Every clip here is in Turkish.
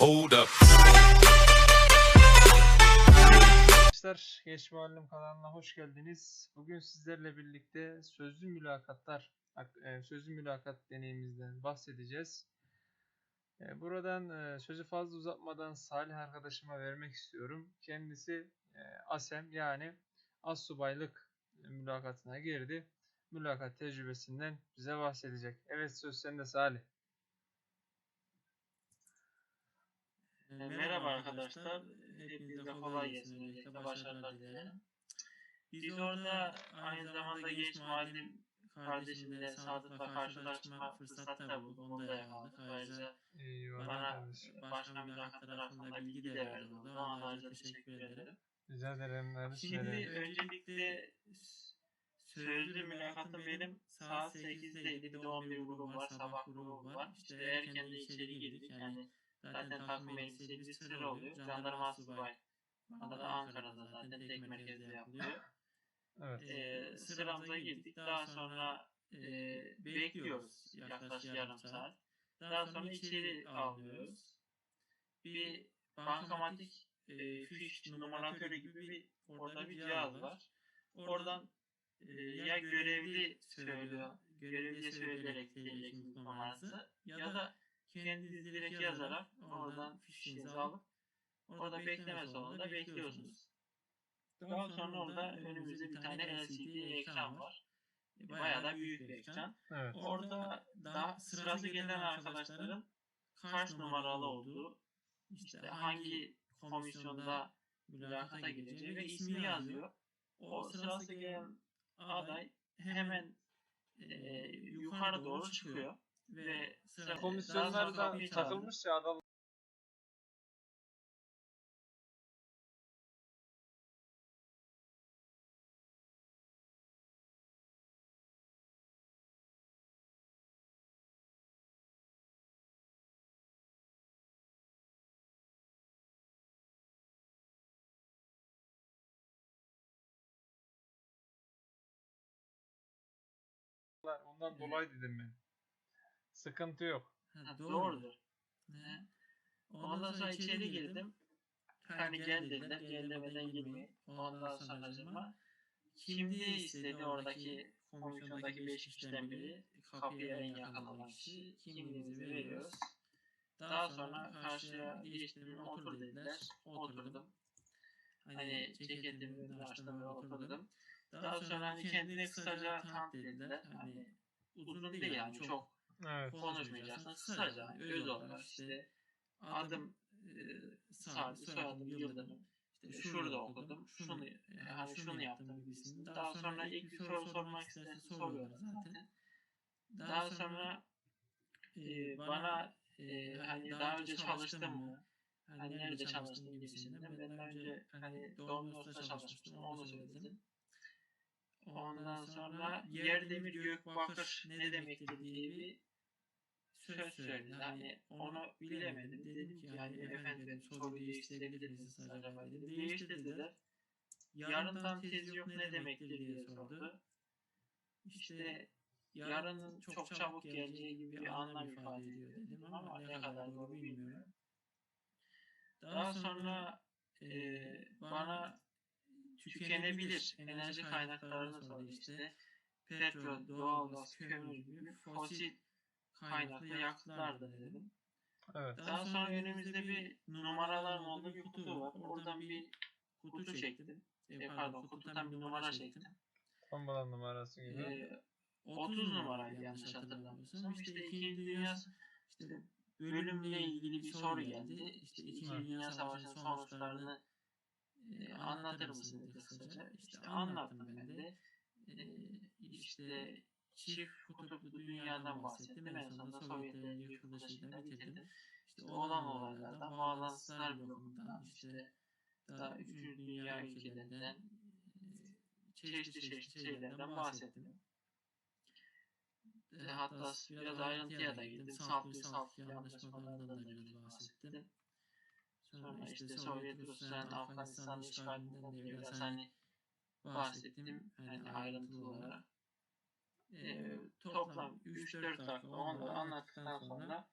Hold up. Arkadaşlar Geç Muallim kanalına hoş geldiniz. Bugün sizlerle birlikte sözlü mülakatlar, e, sözlü mülakat deneyimimizden bahsedeceğiz. E, Buradan e, sözü fazla uzatmadan Salih arkadaşıma vermek istiyorum. Kendisi ASEM yani Assubaylık mülakatına girdi. Mülakat tecrübesinden bize bahsedecek. Evet söz sende Salih. E, Merhaba arkadaşlar. Hepinize kolay gelsin. Öncelikle başarılar dilerim. Biz orada aynı zamanda genç muallim kardeşimle Sadık'la karşılaşma fırsatı da bulduk. Onu da yakaladık. Ayrıca Eyvallah bana başka mülakatlar hakkında bilgi de verdi. Ona ayrıca teşekkür ederim. Rica ederim. Şimdi öncelikle sözlü mülakatım benim saat 8'deydi. Bir de 11 grubum var, sabah grubum var. İşte erken de içeri girdik. Yani zaten takım elbiseli bir sıra oluyor. Jandarma asubay. Bana da Ankara'da zaten tek merkezde yapılıyor. Evet. Ee, sıramıza girdik. Daha sonra e, bekliyoruz yaklaşık yarım saat. Daha sonra içeri alıyoruz. Bir bankamatik e, fiş numaratörü gibi bir orada bir cihaz var. Oradan e, ya görevli söylüyor, görevliye söyleyerek gelecek kimlik numarası ya da kendiniz direkt yazarak oradan fişinizi alıp orada bekleme salonunda bekliyorsunuz. Daha sonra orada önümüzde bir tane LCD ekran var. Bayağı da büyük bir ekran. Evet. Orada daha sırası gelen arkadaşların kaç numaralı olduğu, işte hangi komisyonda mülakata gireceği ve ismini yazıyor. O sırası gelen aday hemen e, yukarı doğru çıkıyor ve sıra, daha sonra Komisyonlar da kapıyı çaldı. takılmış ya adam. Ondan dolayı dedim ben. Sıkıntı yok. Ha, doğrudur. Ne? Ondan sonra içeri girdim. Hani gel dediler, gel demeden girmeyin. Ondan sonra cıma. Kimdi istedi oradaki komisyondaki 5 kişiden biri, kapıya en yakın olan kişi, kimliğimizi veriyoruz. Daha sonra karşıya geçtim, otur dediler, oturdum. Hani ceketimi açtım ve oturdum. Daha sonra hani kendine kısaca tanıt dediler. Hani uzun değil yani çok Evet. konuşmayacaksın. Kısaca hani öz olarak işte adım e, soyadım Yıldırım. İşte şurada okudum, şunu hani şunu yaptım gibisini. Daha sonra ilk bir soru sormak isterse soruyorlar zaten. Daha sonra e, bana e, hani daha önce çalıştın mı? Hani nerede çalıştın gibisinden. Ben daha önce hani Domino's'ta çalışmıştım, onu söyledim. Ondan sonra yer demir gök bakır ne demektir diye bir söz söyledi. Hani onu bilemedim. Dedim ki yani efendim benim soruyu değiştirebilir misiniz acaba dedim. Değiştirdiler. Yarından tezi yok ne demektir diye sordu. İşte yarının çok çabuk geleceği gibi bir anlam ifade ediyor dedim ama ne kadar doğru bilmiyorum. Daha sonra eee bana tükenebilir enerji kaynaklarını sordu işte. Petrol, doğalgaz, kömür gibi fosil kaynaklı yakıtlardı dedim. Evet. Daha sonra önümüzde bir numaraların olduğu bir kutu var. Oradan bir kutu çektim. E, pardon kutudan bir numara çektim. Tombalan numarası gibi. E, 30 numaraydı yanlış hatırlamıyorsam. İşte 2. Dünya işte bölümle ilgili bir soru geldi. İşte 2. Evet. Dünya Savaşı'nın sonuçlarını e, anlatır mısın dedi kısaca. İşte anlattım ben de. E, işte çift kutuplu dünyadan bahsettim. En sonunda Sovyetlerin yıkılışıyla bitirdim. İşte olan olaylardan, bağlantıslar blokundan, işte daha 3. Dünya ülkelerinden e, çeşitli çeşitli şeylerden bahsettim. Hatta biraz ayrıntıya da girdim. Salt bir salt anlaşmalarından da biraz bahsettim. Sonra işte Sovyet Rusya'nın Afganistan işgalinden de biraz hani bahsettim hani ayrıntılı olarak. Ee, toplam 3-4 dakika onları anlattıktan sonra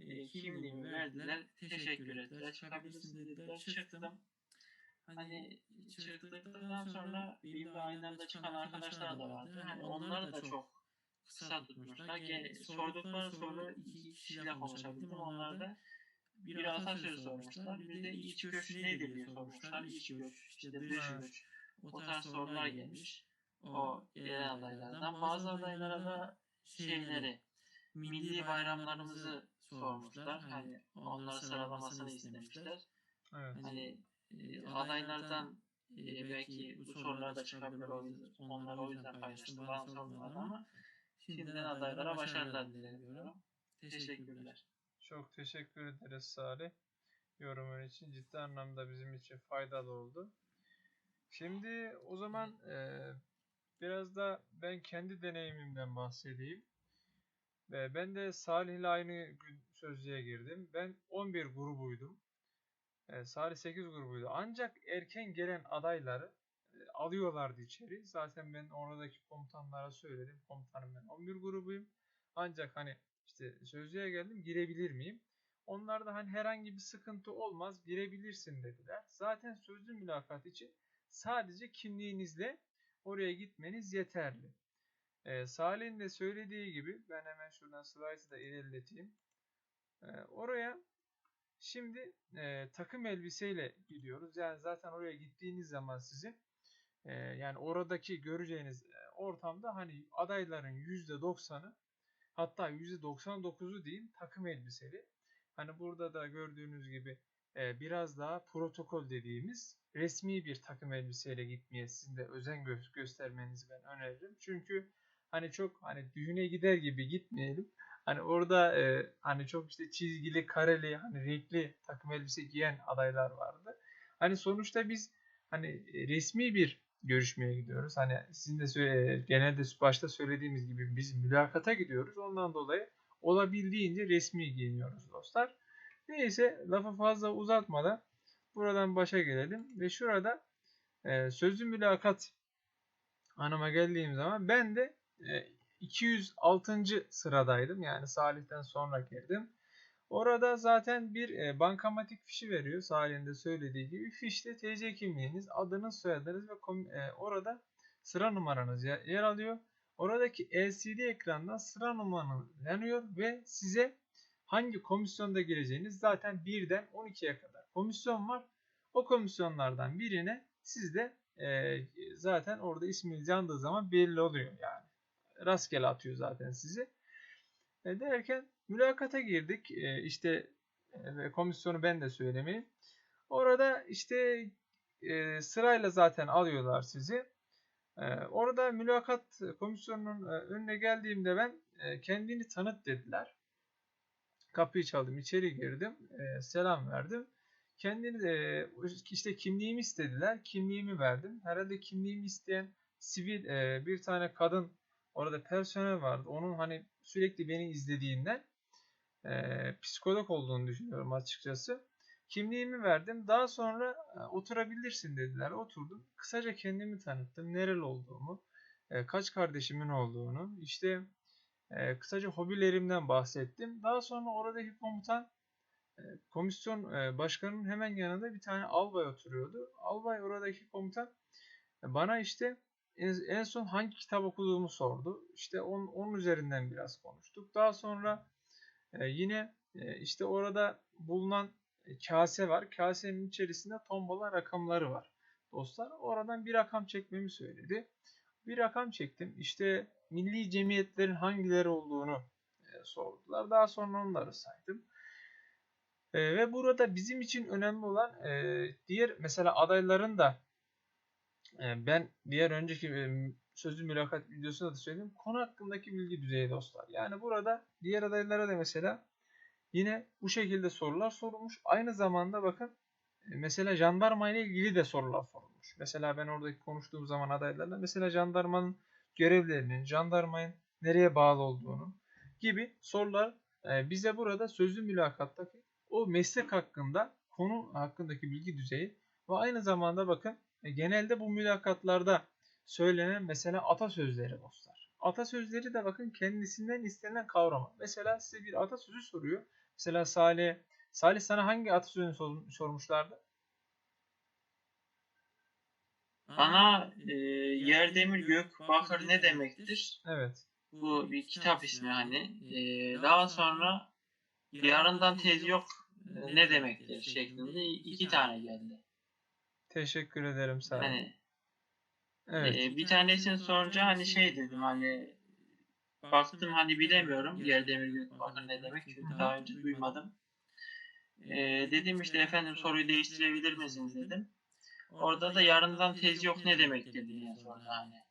e, e, kimliğimi verdiler. Teşekkür ettiler. Çıkabilirsin dediler. Çıktım. Hani çıktıktan sonra benimle aynı anda çıkan arkadaşlar da vardı. Hani onlar da çok kısa tutmuşlar. Gene sordukları soru iki kişiyle konuşabildim. Onlar da bir atasözü sormuşlar. Bir de iç göç nedir diye sormuşlar. İç göç, işte dış göç. O tarz sorular gelmiş. O gelen adaylardan. Bazı adaylara da şeyleri, milli bayramlarımızı sormuşlar. Hani onları sıralamasını istemişler. Evet. Hani e, adaylardan e, belki bu sorular da çıkabilir. O yüzden, onları o yüzden paylaştım. Bana sormadan ama şimdiden adaylara başarılar diliyorum. Teşekkürler. Çok teşekkür ederiz Salih. Yorumun için ciddi anlamda bizim için faydalı oldu. Şimdi o zaman eee, biraz da ben kendi deneyimimden bahsedeyim. Ve ben de Salih ile aynı gün sözlüğe girdim. Ben 11 grubuydum. Eee, Salih 8 grubuydu. Ancak erken gelen adayları e, alıyorlardı içeri. Zaten ben oradaki komutanlara söyledim. Komutanım ben 11 grubuyum. Ancak hani işte sözlüğe geldim girebilir miyim? Onlar da hani herhangi bir sıkıntı olmaz girebilirsin dediler. Zaten sözlü mülakat için sadece kimliğinizle oraya gitmeniz yeterli. Ee, Salih'in de söylediği gibi ben hemen şuradan slide'ı da ilerleteyim. Ee, oraya şimdi e, takım elbiseyle gidiyoruz. Yani zaten oraya gittiğiniz zaman sizin e, yani oradaki göreceğiniz e, ortamda hani adayların %90'ı Hatta %99'u diyeyim takım elbiseli. Hani burada da gördüğünüz gibi e, biraz daha protokol dediğimiz resmi bir takım elbiseyle gitmeye sizin de özen gö- göstermenizi ben öneririm. Çünkü hani çok hani düğüne gider gibi gitmeyelim. Hani orada e, hani çok işte çizgili, kareli, hani renkli takım elbise giyen adaylar vardı. Hani sonuçta biz hani e, resmi bir görüşmeye gidiyoruz. Hani sizin de söyle, genelde başta söylediğimiz gibi biz mülakata gidiyoruz. Ondan dolayı olabildiğince resmi giyiniyoruz dostlar. Neyse lafı fazla uzatmadan buradan başa gelelim ve şurada e, sözlü mülakat anıma geldiğim zaman ben de e, 206. sıradaydım. Yani Salih'ten sonra girdim. Orada zaten bir e, bankamatik fişi veriyor. Salih'in de söylediği gibi. Fişte TC kimliğiniz, adınız, soyadınız ve e, orada sıra numaranız yer alıyor. Oradaki LCD ekrandan sıra numaranız yanıyor ve size hangi komisyonda gireceğiniz zaten 1'den 12'ye kadar komisyon var. O komisyonlardan birine siz de e, zaten orada isminiz yandığı zaman belli oluyor yani. Rastgele atıyor zaten sizi. E, derken mülakata girdik. E, işte e, komisyonu ben de söylemeyeyim. Orada işte e, sırayla zaten alıyorlar sizi. E, orada mülakat komisyonunun e, önüne geldiğimde ben e, kendini tanıt dediler. Kapıyı çaldım, içeri girdim, e, selam verdim. Kendini e, işte kimliğimi istediler, kimliğimi verdim. Herhalde kimliğimi isteyen sivil e, bir tane kadın orada personel vardı. Onun hani sürekli beni izlediğinden e, psikolog olduğunu düşünüyorum açıkçası. Kimliğimi verdim. Daha sonra e, oturabilirsin dediler. Oturdum. Kısaca kendimi tanıttım. Nereli olduğumu, e, kaç kardeşimin olduğunu, işte e, kısaca hobilerimden bahsettim. Daha sonra oradaki komutan e, komisyon e, başkanının hemen yanında bir tane albay oturuyordu. Albay oradaki komutan e, bana işte en, en son hangi kitap okuduğumu sordu. İşte onun, onun üzerinden biraz konuştuk. Daha sonra e, yine e, işte orada bulunan e, kase var. Kasenin içerisinde tombala rakamları var. Dostlar oradan bir rakam çekmemi söyledi. Bir rakam çektim. İşte milli cemiyetlerin hangileri olduğunu e, sordular. Daha sonra onları saydım. E, ve burada bizim için önemli olan e, diğer mesela adayların da e, ben diğer önceki e, sözlü mülakat videosunda da söyledim. Konu hakkındaki bilgi düzeyi dostlar. Yani burada diğer adaylara da mesela yine bu şekilde sorular sorulmuş. Aynı zamanda bakın e, mesela jandarma ile ilgili de sorular sorulmuş. Mesela ben oradaki konuştuğum zaman adaylarla mesela jandarmanın görevlerinin, jandarmanın nereye bağlı olduğunu gibi sorular e, bize burada sözlü mülakattaki o meslek hakkında konu hakkındaki bilgi düzeyi ve aynı zamanda bakın e, genelde bu mülakatlarda söylenen mesela atasözleri dostlar. Atasözleri de bakın kendisinden istenilen kavramı. Mesela size bir atasözü soruyor. Mesela Salih, Salih sana hangi atasözünü sor- sormuşlardı? Bana e, yer demir gök bakır ne demektir? Evet. Bu bir kitap ismi hani. E, daha sonra yarından tez yok e, ne demektir şeklinde iki tane geldi. Teşekkür ederim Salih. Hani Evet. e, bir tanesini sorunca hani şey dedim hani baktım hani bilemiyorum yer demir gök bakır ne demek çünkü daha önce duymadım. E, dedim işte efendim soruyu değiştirebilir misiniz dedim. Orada da yarından tez yok ne demektir diye sordu hani.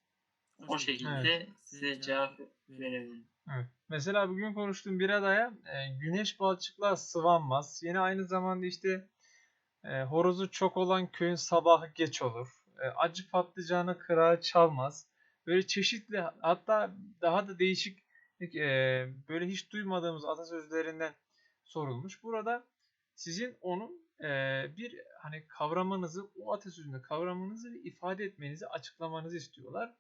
O şekilde size cevap verebilirim. Evet. Mesela bugün konuştuğum bir adaya e, güneş balçıklar sıvanmaz. Yine aynı zamanda işte e, horozu çok olan köyün sabahı geç olur. E, acı patlıcanı kırağı çalmaz. Böyle çeşitli hatta daha da değişik e, böyle hiç duymadığımız atasözlerinden sorulmuş. Burada sizin onun bir hani kavramanızı o atasözünde kavramanızı ifade etmenizi açıklamanızı istiyorlar.